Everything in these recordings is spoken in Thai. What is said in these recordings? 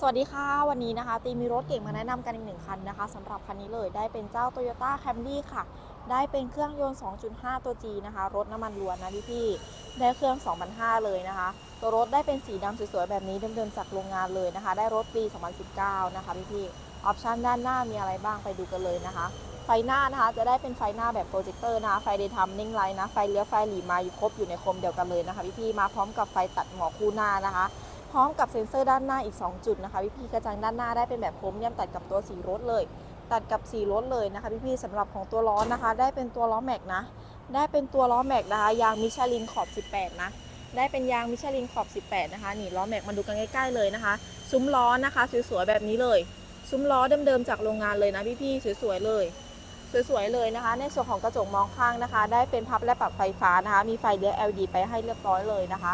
สวัสดีค่ะ วันนี้นะคะ ตีมีรถเก่งมาแนะนำกันอีกหนึ่งคันนะคะสำหรับคันนี้เลยได้เป็นเจ้า Toyota Camry ค่ะ ได้เป็นเครื่องยนต์ 2.5 ตัว G นะคะ รถน้ำมันล้วนนะพี่พี่ๆได้เครื่อง2,500เลยนะคะ ตัวรถได้เป็นสีดำสวยๆ แบบนี้เดิมๆจากโรงงานเลยนะคะ ได้รถปี 2019 นะคะพี่พี่ๆออปชันด้านหน้ามีอะไรบ้างไปดูกันเลยนะคะ ไฟหน้านะคะจะได้เป็นไฟหน้าแบบโปรเจคเตอร์นะคะไฟเดย์ทัมนิ่งไลท์นะไฟเลี้ยวไฟหลีมาอยู่ครบอยู่ในคมเดียวกันเลยนะคะพี่พี่ๆมาพร้อมกับไฟตัดหมอกคู่หน้านะคะ พร้อมกับเซ็นเซอร์ด้านหน้าอีก 2 จุดนะคะพี่ๆกระจังด้านหน้าได้เป็นแบบโครเมียมตัดกับตัวสีรถเลย ตัดกับสีรถเลยนะคะพี่ๆสำหรับของตัวล้อนะคะ ได้เป็นตัวล้อแม็กนะ ได้เป็นตัวล้อแม็กนะคะยางมิชลินขอบ 18 นะได้เป็นยางมิชลินขอบ 18 นะคะ นี่ล้อแม็กมาดูกันใกล้ ๆ เลยนะคะ ซุ้มล้อนะคะ สวยๆ แบบนี้เลย ซุ้มล้อเดิมๆ จากโรงงานเลยนะพี่ๆ สวยๆ เลย สวยๆ เลยนะคะ ในส่วนของกระจกมองข้างนะคะ ได้เป็นพับและปรับไฟฟ้านะคะ มีไฟเลี้ยว LED ไปให้เรียบร้อยเลยนะคะ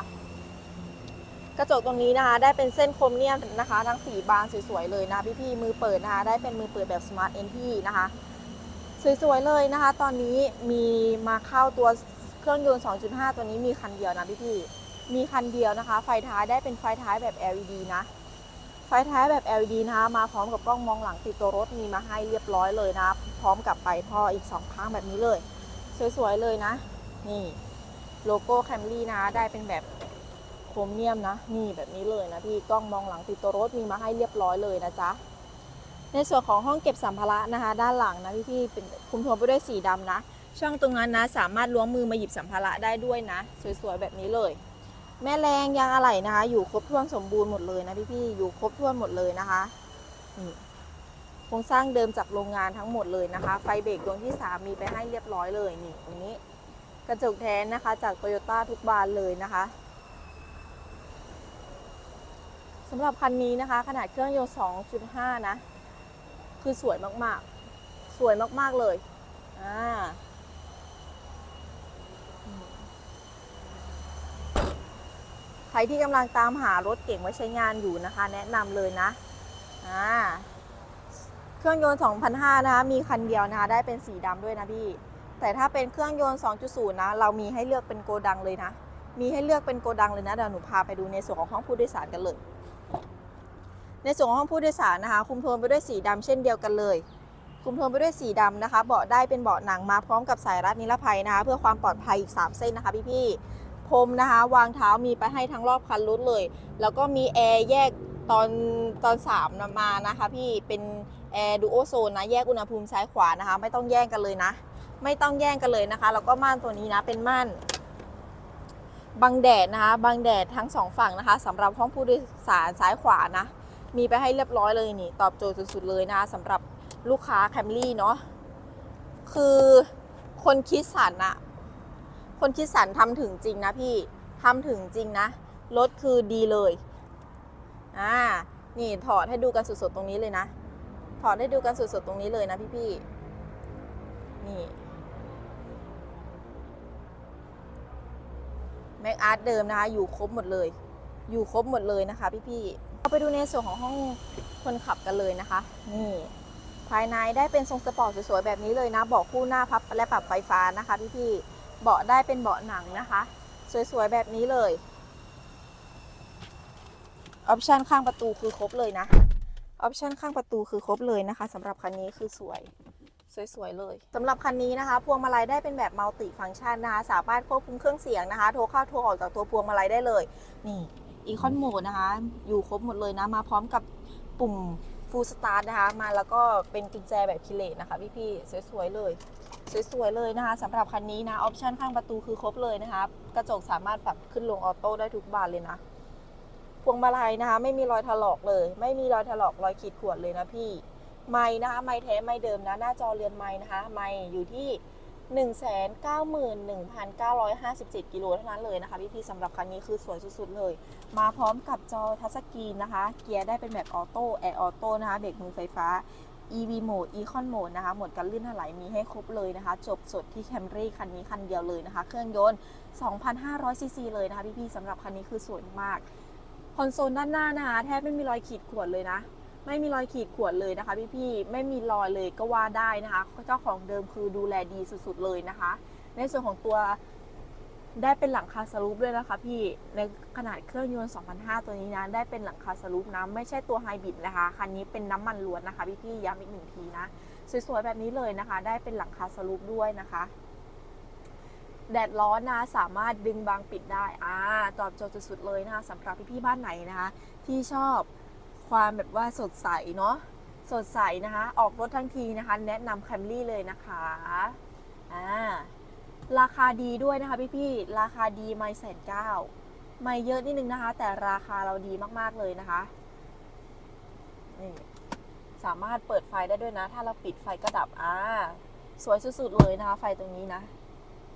กระจกตรงนี้นะคะ ได้เป็นเส้นโครเมียมนะคะ ทั้งสีบานสวยๆเลยนะพี่ๆมือเปิดนะคะ ได้เป็นมือเปิดแบบ Smart Entry นะคะสวยๆเลยนะคะ ตอนนี้มีมาเข้าตัวเครื่องยนต์ 2.5 ตัวนี้มีคันเดียวนะพี่ๆมีคันเดียวนะคะ ไฟท้ายได้เป็นไฟท้ายแบบ LED นะ ไฟท้ายแบบ LED นะคะมาพร้อมกับกล้องมองหลังติดตัวรถมีมาให้เรียบร้อยเลยนะ พร้อมกับไปท่ออีก2ครั้งแบบนี้เลย สวยๆเลยนะ นี่โลโก้แคมรี่นะได้เป็นแบบ โครเมียมนะ นี่แบบนี้เลยนะพี่กล้องมองหลังติดตัวรถมีมาให้เรียบร้อยเลยนะจ๊ะในส่วนของห้องเก็บสัมภาระนะคะ ด้านหลังนะพี่ๆเป็นคุมโทนไปด้วยสีดำนะ ช่องตรงนั้นนะ สามารถล้วงมือมาหยิบสัมภาระได้ด้วยนะ สวยๆแบบนี้เลย แม่แรงยางอะไหล่นะคะ อยู่ครบถ้วนสมบูรณ์หมดเลยนะพี่ๆอยู่ครบถ้วนหมดเลยนะคะนี่โครงสร้างเดิมจากโรงงานทั้งหมดเลยนะคะ ไฟเบรกดวงที่3มีไปให้เรียบร้อยเลยนี่ตรงนี้ กระจกแทนนะคะจากโตโยต้าทุกบานเลยนะคะ สำหรับคันนี้นะคะ ขนาดเครื่องยนต์ 2.5 นะ คือสวยมากๆ สวยมากๆเลยอ่าใครที่กำลังตามหารถเก่งไว้ใช้งานอยู่นะคะ แนะนำเลยนะอ่าเครื่องยนต์ 2,500 นะคะ มีคันเดียวนะคะ ได้เป็นสีดำด้วยนะพี่ แต่ถ้าเป็นเครื่องยนต์ 2.0 นะ เรามีให้เลือกเป็นโกดังเลยนะ มีให้เลือกเป็นโกดังเลยนะ เดี๋ยวหนูพาไปดูในส่วนของห้องผู้โดยสารกันเลย ในส่วนของห้องผู้โดยสารนะคะ คุมโทนไปด้วยสีดำเช่นเดียวกันเลย คุมโทนไปด้วยสีดำนะคะ เบาะได้เป็นเบาะหนังมาพร้อมกับสายรัดนิรภัยนะคะ เพื่อความปลอดภัยอีก 3 เส้นนะคะพี่ๆพรมนะคะ วางเท้ามีไปให้ทั้งรอบคันรถเลย แล้วก็มีแอร์แยกตอนตอน3นะมานะคะพี่เป็นแอร์ดูโอโซนนะแยกอุณหภูมิซ้ายขวานะคะ ไม่ต้องแย่งกันเลยนะ ไม่ต้องแย่งกันเลยนะคะ แล้วก็ม่านตัวนี้นะเป็นม่านบังแดดนะคะบังแดดทั้งสองฝั่งนะคะสำหรับห้องผู้โดยสารซ้ายขวานะ มีไปให้เรียบร้อยเลยนี่ ตอบโจทย์สุดๆเลยนะสำหรับลูกค้าแคมรี่เนาะคือคนคิดสรรอะคนคิดสรรทำถึงจริงนะพี่ทำถึงจริงนะรถคือดีเลยอ่านี่ถอดให้ดูกันสดๆตรงนี้เลยนะ ถอดให้ดูกันสดๆตรงนี้เลยนะพี่ๆนี่แม็กอาร์ตเดิมนะคะอยู่ครบหมดเลย อยู่ครบหมดเลยนะคะพี่ๆ เราไปดูในส่วนของห้องคนขับกันเลยนะคะ นี่ ภายในได้เป็นทรงสปอร์ตสวยๆแบบนี้เลยนะ เบาะคู่หน้าพับและปรับไฟฟ้านะคะพี่ๆ เบาะได้เป็นเบาะหนังนะคะ สวยๆแบบนี้เลย ออปชันข้างประตูคือครบเลยนะ ออปชันข้างประตูคือครบเลยนะคะสำหรับคันนี้คือสวยสวยๆเลยสำหรับคันนี้นะคะ พวงมาลัยได้เป็นแบบมัลติฟังก์ชันนะคะ สามารถควบคุมเครื่องเสียงนะคะ โทรเข้าโทรออกจากตัวพวงมาลัยได้เลย นี่ อีคอนโหมดนะคะ อยู่ครบหมดเลยนะ มาพร้อมกับปุ่มฟูลสตาร์ทนะคะ มาแล้วก็เป็นกุญแจแบบคิเลตนะคะพี่ๆสวยๆเลย สวยๆเลยนะคะสำหรับคันนี้นะออปชันข้างประตูคือครบเลยนะคะ กระจกสามารถปรับขึ้นลงออโต้ได้ทุกบานเลยนะพวงมาลัยนะคะ ไม่มีรอยถลอกเลย ไม่มีรอยถลอกรอยขีดข่วนเลยนะพี่ ไม้นะคะไม้แท้ไม้เดิมนะ หน้าจอเรือนไม้นะคะ ไม้อยู่ที่ 191,957 กิโลเท่านั้นเลยนะคะพี่พี่ๆสำหรับคันนี้คือสวยสุดๆเลย มาพร้อมกับจอทัชสกรีนนะคะ เกียร์ได้เป็นแบบออโต้แอร์ออโต้นะคะเบรกมือไฟฟ้า EV Mode Econ Mode นะคะ หมดการลื่นถลายมีให้ครบเลยนะคะ จบสดที่ Camry คันนี้คันเดียวเลยนะคะ เครื่องยนต์ 2,500ซีซีเลยนะคะพี่ๆสำหรับคันนี้คือสวยมาก คอนโซลด้านหน้านะคะ แทบไม่มีรอยขีดข่วนเลยนะ ไม่มีรอยขีดข่วนเลยนะคะพี่ๆไม่มีรอยเลยก็ว่าได้นะคะ เจ้าของเดิมคือดูแลดีสุดๆเลยนะคะ ในส่วนของตัวได้เป็นหลังคาสลูปด้วยนะคะพี่ในขนาดเครื่องยนต์2005 ตัวนี้นะ ได้เป็นหลังคาสลูปนะ ไม่ใช่ตัวไฮบริดนะคะ คันนี้เป็นน้ำมันล้วนนะคะ พี่พี่ๆย้ำอีกหนึ่งทีนะ สวยๆ แบบนี้เลยนะคะ ได้เป็นหลังคาสลูปด้วยนะคะ แดดร้อนนะ สามารถดึงบางปิดได้อ่าตอบโจทย์สุดๆเลยนะคะสำหรับพี่ๆบ้านไหนนะคะ ที่ชอบ ความแบบว่าสดใสเนาะสดใสนะคะ ออกรถทั้งทีนะคะ แนะนำแคมรี่เลยนะคะอ่าราคาดีด้วยนะคะพี่ๆราคาดีไม่แสนเก้าไม่เยอะนิดนึงนะคะ แต่ราคาเราดีมากๆเลยนะคะนี่สามารถเปิดไฟได้ด้วยนะ ถ้าเราปิดไฟก็ดับอ่าสวยสุดๆเลยนะคะ ไฟตรงนี้นะ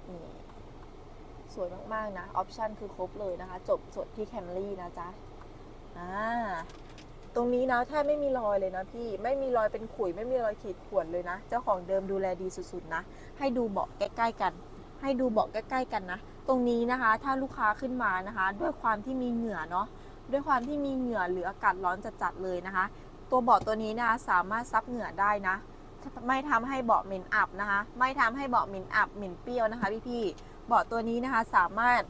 นี่สวยมากๆนะ ออปชันคือครบเลยนะคะ จบสดที่แคมรี่นะจ๊ะอ่า ตรงนี้นะแทบไม่มีรอยเลยนะพี่ไม่มีรอยเป็นขุย ไม่มีรอยขีดข่วนเลยนะ เจ้าของเดิมดูแลดีสุดๆนะ ให้ดูเบาะใกล้ๆกัน ให้ดูเบาะใกล้ๆกันนะ ตรงนี้นะคะ ถ้าลูกค้าขึ้นมานะคะ ด้วยความที่มีเหงื่อเนาะด้วยความที่มีเหงื่อหรืออากาศร้อนจัดๆเลยนะคะ ตัวเบาะตัวนี้นะคะสามารถซับเหงื่อได้นะ ไม่ทำให้เบาะเหม็นอับนะคะ ไม่ทำให้เบาะเหม็นอับเหม็นเปรี้ยวนะคะพี่ๆเบาะตัวนี้นะคะสามารถ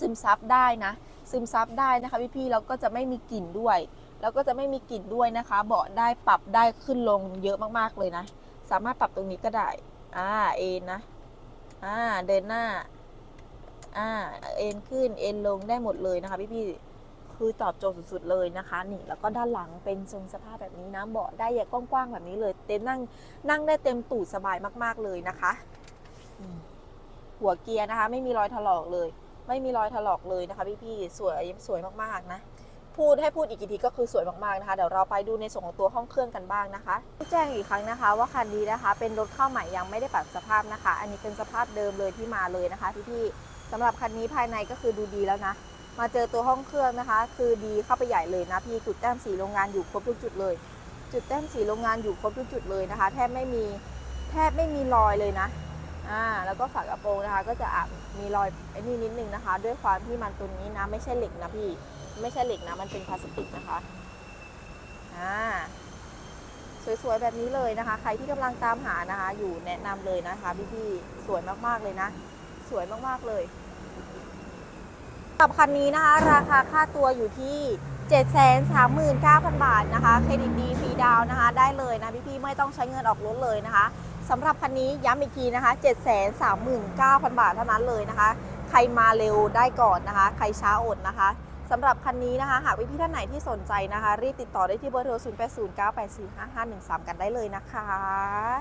ซึมซับได้นะ ซึมซับได้นะคะพี่ๆแล้วก็จะไม่มีกลิ่นด้วย แล้วก็จะไม่มีกลิ่นด้วยนะคะ เบาะได้ปรับได้ขึ้นลงเยอะมากๆเลยนะ สามารถปรับตรงนี้ก็ได้ อ่า เอ็นนะ อ่า เดินหน้า อ่า เอ็นขึ้น เอ็นลงได้หมดเลยนะคะพี่ๆ คือตอบโจทย์สุดๆเลยนะคะ นี่ แล้วก็ด้านหลังเป็นทรงสภาพแบบนี้นะ เบาะได้อย่กว้างๆแบบนี้เลย เต็มนั่ง นั่งได้เต็มตูดสบายมากๆเลยนะคะ หัวเกียร์นะคะ ไม่มีรอยถลอกเลย ไม่มีรอยถลอกเลยนะคะพี่ๆ สวย สวยมากๆนะ พูดให้พูดอีกกี่ทีก็คือสวยมากๆนะคะ เดี๋ยวเราไปดูในส่วนของตัวห้องเครื่องกันบ้างนะคะ แจ้งอีกครั้งนะคะ ว่าคันนี้นะคะ เป็นรถเข้าใหม่ยังไม่ได้ปรับสภาพนะคะ อันนี้เป็นสภาพเดิมเลยที่มาเลยนะคะพี่ๆสำหรับคันนี้ภายในก็คือดูดีแล้วนะ มาเจอตัวห้องเครื่องนะคะ คือดีเข้าไปใหญ่เลยนะพี่จุดแต้มสีโรงงานอยู่ครบทุกจุดเลย จุดแต้มสีโรงงานอยู่ครบทุกจุดเลยนะคะ แทบไม่มีแทบไม่มีรอยเลยนะอ่าแล้วก็ฝากระโปรงนะคะ ก็จะอาจมีรอยไอ้นี่นิดนึงนะคะ ด้วยความที่มันตัวนี้นะไม่ใช่เหล็กนะพี่ ไม่ใช่เหล็กนะมันเป็นพลาสติกนะคะอ่าสวยๆแบบนี้เลยนะคะ ใครที่กำลังตามหานะคะ อยู่แนะนำเลยนะคะพี่ๆสวยมากๆเลยนะ สวยมากๆเลยสำหรับคันนี้นะคะ ราคาค่าตัวอยู่ที่739,000 บาทนะคะ เครดิตดีฟรีดาวน์นะคะ ได้เลยนะพี่ๆไม่ต้องใช้เงินออกรถเลยนะคะสำหรับคันนี้ย้ำอีกทีนะคะ 739,000 บาทเท่านั้นเลยนะคะ ใครมาเร็วได้ก่อนนะคะ ใครช้าอดนะคะ สำหรับคันนี้นะคะ หากพี่ๆท่านไหนที่สนใจนะคะ รีบติดต่อได้ที่เบอร์โทร 0809845513 กันได้เลยนะคะ